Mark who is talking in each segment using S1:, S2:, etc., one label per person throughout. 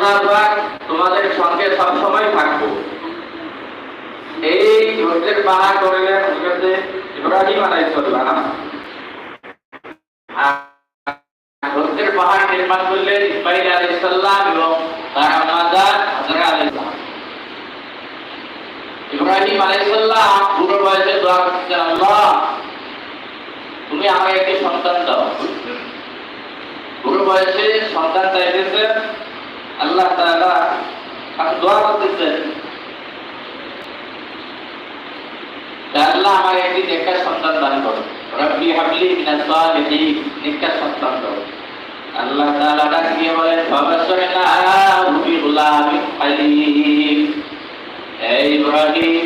S1: আল্লাহ তোমাদের সঙ্গে সব সময় থাকব। এই ধৈর্যের পাহাড় করলেন হজরতে ইব্রাহিম আলাইহিসসালাম ধৈর্যের পাহাড় নির্মাণ করলেন ইসমাইল আলাইহিসসালাম এবং তার মাতা হাজরা আলাইহিসসালাম ইব্রাহিম আলাইহিসসালাম বুড়ো বয়সে দোয়া করতেন, আল্লাহ, তুমি আমাকে একটি সন্তান দাও। বুড়ো বয়সে সন্তান চাইতেছে আল্লাহ তাআলা আপনি দোয়া করতেছেন আমার একটি নেককার সন্তান দান করো। রব্বি হাবলি মিনাস সালিহিন নেককার সন্তান দাও। আল্লাহ তাআলা ডাক দিয়ে বলেন ফাবাশশারনা বি গুলামিন হালিম এই ইব্রাহিম,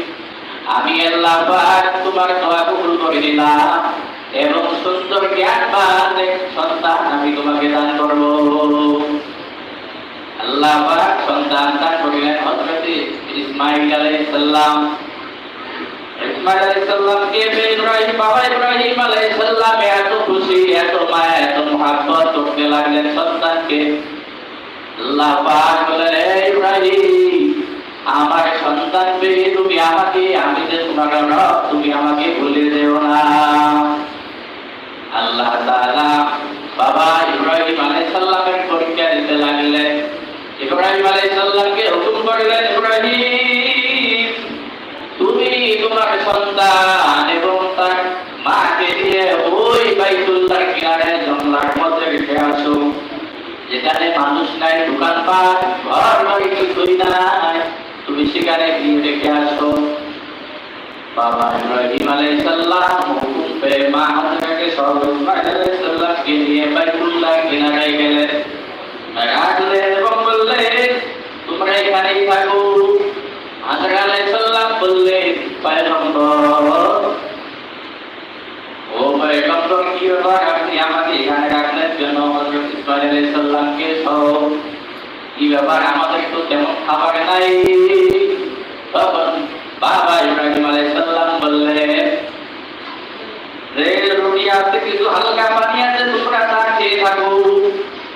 S1: আমি আল্লাহ পাক তোমার দোয়া কবুল করে দিলাম এবং সুন্দর জ্ঞানবান এক সন্তান আমি তোমাকে দান করব। আল্লাহ পাক সন্তান দান করিলেন হযরত ইসমাঈল আলাইহিস সালাম। আমার সন্তান পেয়ে তুমি আমাকে, আমি যে তোমার রব, তুমি আমাকে ভুলে যেও না। আল্লাহ বাবা ইব্রাহিম আলাইহিস সালামের পরীক্ষা দিতে লাগলেন। ইব্রাহিম আলাইহিস সালামকে হুকুম করলেন, ইব্রাহিম তোমার সন্তান এবং তার মাকে নিয়ে ওই বাইতুল্লাহ কিনারে জঙ্গলার মধ্যে রেখে আসো যেখানে মানুষ নাই দোকানপাট ঘর বাড়ি কিছুই নাই তুমি সেখানে গিয়ে রেখে আসো বাবা ইব্রাহিম আলাইহিস সালাম হুকুম পেয়ে মা হাজরাকে সব ইসমাইল আলাইহিস সালামকে নিয়ে বাইতুল্লাহ কিনারে গেলেন রাখলেন এবং বললেন তোমরা এখানেই থাকো হাজরা আলাইহিস সালাম বললেন পয়গম্বর ও পয়গম্বর কি ব্যাপার আপনি আমাকে এখানে রাখলেন জন্য হযরত ইসমাইল আলাইহিস সালামকে কি ব্যাপার আমাদের তো তেমন খাবার নাই তখন বাবা ইব্রাহিম আলাইহিস বললেন রে রুটি আছে কিছু হালকা পানি আছে তোমরা তা খেয়ে থাকো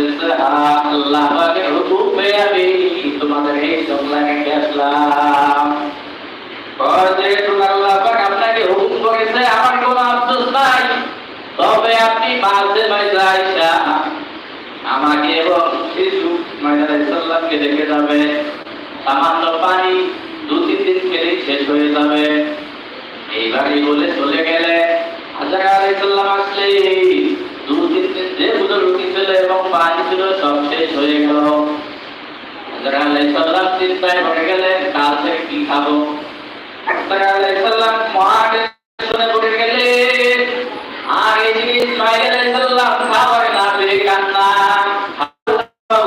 S1: বলতেছে "হ্যাঁ, আল্লাহ পাকের হুকুম পেয়ে আমি তোমাদের এই জঙ্গলা রেখে আসলাম কয় যে তোমার আল্লাহ পাক আপনাকে হুকুম করেছে আমার কোনো আফসোস নাই তবে আপনি মাঝে আমাকে এবং শিশু মাইনালাইসাল্লামকে দেখে যাবে সামান্য পানি দু তিন দিন খেলেই শেষ হয়ে যাবে এইবারই বলে চলে গেলে হাজার আলাইসাল্লাম আসলে দু তিন দিন যে বুধ রুটি ছিল এবং পানি ছিল, সব শেষ হয়ে গেল। আলাইসাল্লাম চিন্তায় পড়ে গেলেন, কাল থেকে কি খাব? হাজার আলাইসাল্লাম মহা টেনশনে পড়ে গেলেন, আর এই যে ইসমাইল আলাইহিসসালাম খাবার না পেয়ে কান্না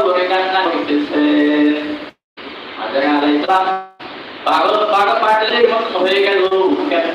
S1: করে কান্না করতেছে। হাজরা আলাইহিসসালাম পাগল পাগল পাগলের মতো হয়ে গেল, কেমন